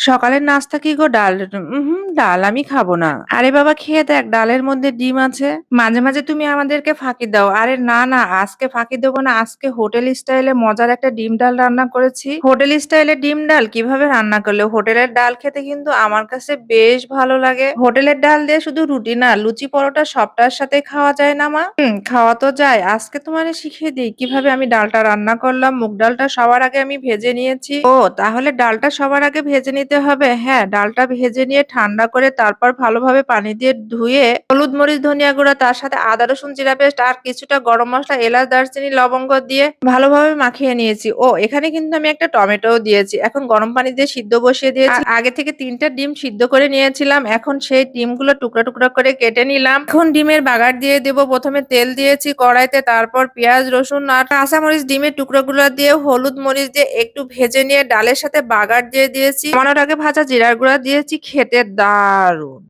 সকালের নাস্তা কি গো, ডাল? হুম ডাল আমি খাব না। আরে বাবা, খেয়ে দেখ, ডালের মধ্যে ডিম আছে। মাঝে মাঝে তুমি আমাদেরকে ফাঁকি দাও। আরে না না, আজকে ফাঁকি দেবো না। আজকে হোটেল স্টাইলে মজার একটা ডিম ডাল রান্না করেছি। হোটেল স্টাইলে ডিম ডাল কীভাবে রান্না করলে? হোটেলের ডাল খেতে কিন্তু আমার কাছে বেশ ভালো লাগে। হোটেলের ডাল দিয়ে শুধু রুটি না, লুচি পরোটা সবটার সাথে খাওয়া যায় না, মা? হুম, খাওয়া তো যায়। আজকে তোমারে শিখিয়ে দিই কীভাবে আমি ডালটা রান্না করলাম। মুগ ডালটা সবার আগে আমি ভেজে নিয়েছি। ও, তাহলে ডালটা সবার আগে ভেজে নিতে হবে? হ্যাঁ ডালটা ভেজে নিয়ে ঠান্ডা করে তারপর ভালোভাবে পানি দিয়ে ধুয়ে হলুদ মরিচ ধনিয়া গুঁড়া তার সাথে আদা রসুন জিরা পেস্ট আর কিছুটা গরম মশলা এলাচ দারচিনি লবঙ্গ দিয়ে ভালোভাবে মাখিয়ে নিয়েছি। ও এখানে কিন্তু আমি একটা টমেটোও দিয়েছি। এখন গরম পানি দিয়ে সিদ্ধ বসিয়ে দিয়েছি। আগে থেকে তিনটা ডিম সিদ্ধ করে নিয়েছিলাম। এখন সেই ডিমগুলো টুকরা টুকরা করে কেটে নিলাম। এখন ডিমের বাগার দিয়ে দেব। প্রথমে তেল দিয়েছি কড়াইতে তারপর পেঁয়াজ রসুন আর কাঁচামরিচ ডিমের টুকরো টুকরোগুলো দিয়ে হলুদ মরিচ দিয়ে একটু ভেজে নিয়ে ডালের সাথে বাগার দিয়ে দিয়েছি। নামানোর আগে ভাজা জিরার গুঁড়া দিয়েছি খেতে দারুণ